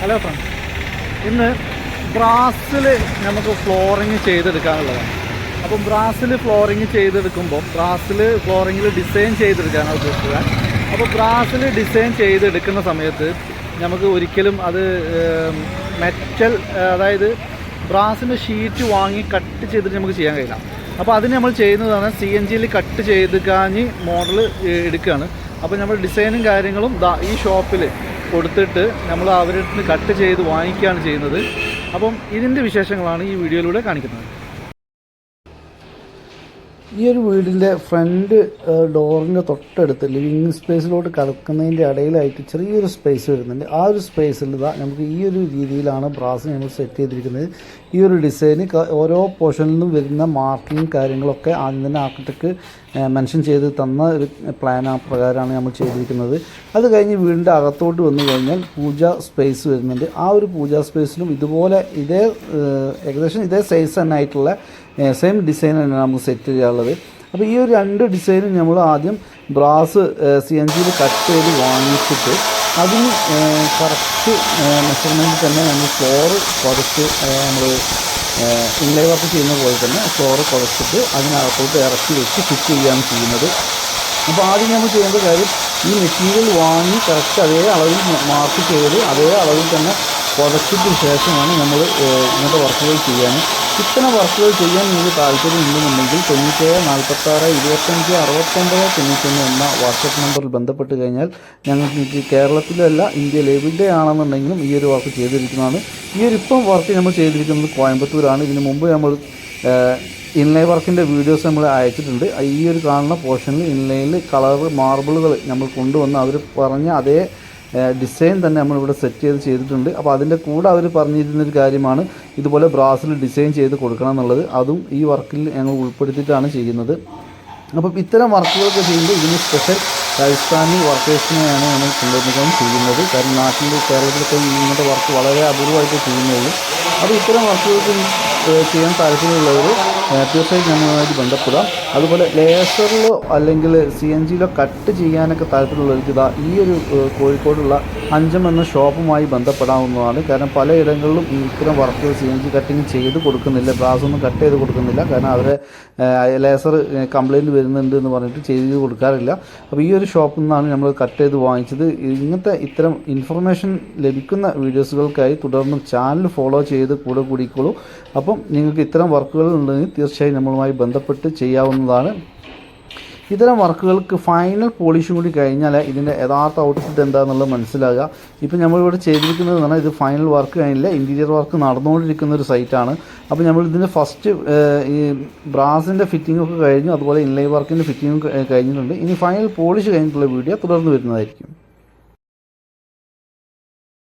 Hello friends ഇന്ന് ബ്രാസിൽ നമുക്ക് flooring ചെയ്തെടുക്കാനുള്ളതാണ്. അപ്പം ബ്രാസിൽ ഫ്ലോറിങ് ചെയ്തെടുക്കുമ്പോൾ ബ്രാസിൽ ഫ്ലോറിങ്ങിൽ ഡിസൈൻ ചെയ്തെടുക്കാനാണ് ഉദ്ദേശിക്കുക അപ്പോൾ ബ്രാസിൽ ഡിസൈൻ ചെയ്തെടുക്കുന്ന സമയത്ത് നമുക്ക് ഒരിക്കലും അത് മെറ്റൽ അതായത് ബ്രാസിന്റെ ഷീറ്റ് വാങ്ങി കട്ട് ചെയ്തിട്ട് നമുക്ക് ചെയ്യാൻ കഴിയില്ല. അപ്പോൾ അതിന് നമ്മൾ ചെയ്യുന്നതാണ് സി എൻ ജിയിൽ കട്ട് ചെയ്ത് കാഞ്ഞ് മോഡൽ എടുക്കുകയാണ് അപ്പോൾ നമ്മൾ ഡിസൈനും കാര്യങ്ങളും ഈ ഷോപ്പിൽ കൊടുത്തിട്ട് നമ്മൾ അവരുടെ കട്ട് ചെയ്ത് വാങ്ങിക്കുകയാണ് ചെയ്യുന്നത്. അപ്പം ഇതിന്റെ വിശേഷങ്ങളാണ് ഈ വീഡിയോയിലൂടെ കാണിക്കുന്നത്. ഈ ഒരു വീടിന്റെ ഫ്രണ്ട് ഡോറിന്റെ തൊട്ടടുത്ത് ലിവിങ് സ്പേസിലോട്ട് കടക്കുന്നതിന്റെ ഇടയിലായിട്ട് ചെറിയൊരു സ്പേസ് വരുന്നുണ്ട്. ആ ഒരു സ്പേസിൽ ഇതാ നമുക്ക് ഈ ഒരു രീതിയിലാണ് ബ്രാസ് നമ്മൾ സെറ്റ് ചെയ്തിരിക്കുന്നത്. ഈ ഒരു ഡിസൈന് ഓരോ പോർഷനിൽ നിന്നും വരുന്ന മാർക്കിങ് കാര്യങ്ങളൊക്കെ ആദ്യം തന്നെ ആർക്കിടെക്ട് മെൻഷൻ ചെയ്ത് തന്ന ഒരു പ്ലാൻ ആ പ്രകാരമാണ് നമ്മൾ ചെയ്തിരിക്കുന്നത്. അത് കഴിഞ്ഞ് വീടിന്റെ അകത്തോട്ട് വന്നു കഴിഞ്ഞാൽ പൂജ സ്പേസ് വരുന്നുണ്ട്. ആ ഒരു പൂജ സ്പേസിലും ഇതുപോലെ ഇതേ ഏകദേശം ഇതേ സൈസ് തന്നെ ആയിട്ടുള്ള സെയിം ഡിസൈൻ തന്നെയാണ് നമുക്ക് സെറ്റ് ചെയ്യാനുള്ളത് അപ്പോൾ ഈ ഒരു രണ്ട് ഡിസൈനും നമ്മൾ ആദ്യം ബ്രാസ് സി എൻ ജിയിൽ കട്ട് ചെയ്ത് വാങ്ങിച്ചിട്ട് അതിന് കറക്റ്റ് മെഷർമെന്റ് തന്നെ നമ്മൾ ഫ്ലോർ കുറച്ച് നമ്മൾ ഇൻലൈ വർക്ക് ചെയ്യുന്ന പോലെ തന്നെ ഫ്ലോർ കുഴച്ചിട്ട് അതിനകത്തോട്ട് ഇറക്കി വെച്ച് ഫിറ്റ് ചെയ്യുകയാണ് ചെയ്യുന്നത്. അപ്പോൾ ആദ്യം നമ്മൾ ചെയ്യേണ്ട കാര്യം ഈ മെറ്റീരിയൽ വാങ്ങി കറക്റ്റ് അതേ അളവിൽ മാർക്ക് ചെയ്ത് അതേ അളവിൽ തന്നെ കുഴച്ചിട്ട് ശേഷമാണ് നമ്മൾ ഇങ്ങനത്തെ വർക്കുകൾ ചെയ്യാൻ ഇത്തരം വർക്കുകൾ ചെയ്യാൻ നിങ്ങൾക്ക് താല്പര്യം ഉണ്ടെന്നുണ്ടെങ്കിൽ തൊണ്ണൂറ്റേഴ് നാൽപ്പത്താറ് ഇരുപത്തഞ്ച് അറുപത്തൊമ്പത് തൊണ്ണൂറ്റൊന്ന് എന്ന വാട്സപ്പ് നമ്പറിൽ ബന്ധപ്പെട്ട് കഴിഞ്ഞാൽ ഞങ്ങൾക്ക് കേരളത്തിലല്ല ഇന്ത്യയിൽ എവിടെയാണെന്നുണ്ടെങ്കിലും ഈ ഒരു വർക്ക് ചെയ്തിരിക്കുന്നതാണ്. ഈ ഒരു ഇപ്പം വർക്ക് നമ്മൾ ചെയ്തിരിക്കുന്നത് കോയമ്പത്തൂരാണ്. ഇതിന് മുമ്പ് നമ്മൾ ഇൻലൈ വർക്കിന്റെ വീഡിയോസ് നമ്മൾ അയച്ചിട്ടുണ്ട്. ഈ ഒരു കാണുന്ന പോർഷനിൽ ഇൻലൈനിൽ കളർ മാർബിളുകൾ നമ്മൾ കൊണ്ടുവന്ന് അവർ പറഞ്ഞ അതേ ഡിസൈൻ തന്നെ നമ്മളിവിടെ സെറ്റ് ചെയ്ത് ചെയ്തിട്ടുണ്ട്. അപ്പോൾ അതിന്റെ കൂടെ അവർ പറഞ്ഞിരുന്നൊരു കാര്യമാണ് ഇതുപോലെ ബ്രാസിൽ ഡിസൈൻ ചെയ്ത് കൊടുക്കണം എന്നുള്ളത്. അതും ഈ വർക്കിൽ ഞങ്ങൾ ഉൾപ്പെടുത്തിയിട്ടാണ് ചെയ്യുന്നത്. അപ്പം ഇത്തരം വർക്കുകളൊക്കെ ചെയ്യുമ്പോൾ ഇതിന് സ്പെഷ്യൽ രാജസ്ഥാനി വർക്കേഴ്സിനെയാണ് നമ്മൾ കൊണ്ടുവന്നിട്ടാണ് ചെയ്യുന്നത്. കാരണം നാട്ടിൽ കേരളത്തിലൊക്കെ ഇങ്ങനത്തെ വർക്ക് വളരെ അപൂർവമായിട്ട് ചെയ്യുന്നുള്ളൂ. അപ്പോൾ ഇത്തരം വർക്കുകൾക്ക് ചെയ്യാൻ താല്പര്യമുള്ളവർ തീർച്ചയായും ഞങ്ങളുമായിട്ട് ബന്ധപ്പെടാം. അതുപോലെ ലേസറിലോ അല്ലെങ്കിൽ സി എൻ ജിയിലോ കട്ട് ചെയ്യാനൊക്കെ താല്പര്യമുള്ളവർക്ക് ഇതാ ഈ ഒരു കോഴിക്കോടുള്ള അഞ്ചം എന്ന ഷോപ്പുമായി ബന്ധപ്പെടാവുന്നതാണ്. കാരണം പലയിടങ്ങളിലും ഈ ഇത്തരം വർക്കുകൾ സി എൻ ജി കട്ടിങ് ചെയ്ത് കൊടുക്കുന്നില്ല ഗ്ലാസ് ഒന്നും കട്ട് ചെയ്ത് കൊടുക്കുന്നില്ല. കാരണം അവരെ ലേസർ കംപ്ലയിന്റ് വരുന്നുണ്ട് എന്ന് പറഞ്ഞിട്ട് ചെയ്ത് കൊടുക്കാറില്ല. അപ്പോൾ ഈ ഒരു ഷോപ്പിൽ നിന്നാണ് നമ്മൾ കട്ട് ചെയ്ത് വാങ്ങിച്ചത്. ഇങ്ങനത്തെ ഇത്തരം ഇൻഫർമേഷൻ ലഭിക്കുന്ന വീഡിയോസുകൾക്കായി തുടർന്നും ചാനൽ ഫോളോ ചെയ്ത് കൂടെ കൂടിക്കോളൂ. അപ്പം നിങ്ങൾക്ക് ഇത്തരം വർക്കുകൾ ഉണ്ടെങ്കിൽ തീർച്ചയായും നമ്മളുമായി ബന്ധപ്പെട്ട് ചെയ്യാവുന്നതാണ്. ഇത്തരം വർക്കുകൾക്ക് ഫൈനൽ പോളിഷും കൂടി കഴിഞ്ഞാൽ ഇതിന്റെ യഥാർത്ഥ ഔട്ട്പുട്ട് എന്താണെന്നുള്ളത് മനസ്സിലാകുക. ഇപ്പം നമ്മളിവിടെ ചെയ്തിരിക്കുന്നത് എന്ന് പറഞ്ഞാൽ ഇത് ഫൈനൽ വർക്ക് കഴിഞ്ഞില്ല. ഇന്റീരിയർ വർക്ക് നടന്നുകൊണ്ടിരിക്കുന്ന ഒരു സൈറ്റാണ് അപ്പോൾ നമ്മൾ ഇതിന്റെ ഫസ്റ്റ് ഈ ബ്രാസിന്റെ ഫിറ്റിംഗ് ഒക്കെ കഴിഞ്ഞു. അതുപോലെ ഇൻലൈ വർക്കിന്റെ ഫിറ്റിംഗ് കഴിഞ്ഞിട്ടുണ്ട്. ഇനി ഫൈനൽ പോളിഷ് കഴിഞ്ഞിട്ടുള്ള വീഡിയോ തുടർന്ന് വരുന്നതായിരിക്കും.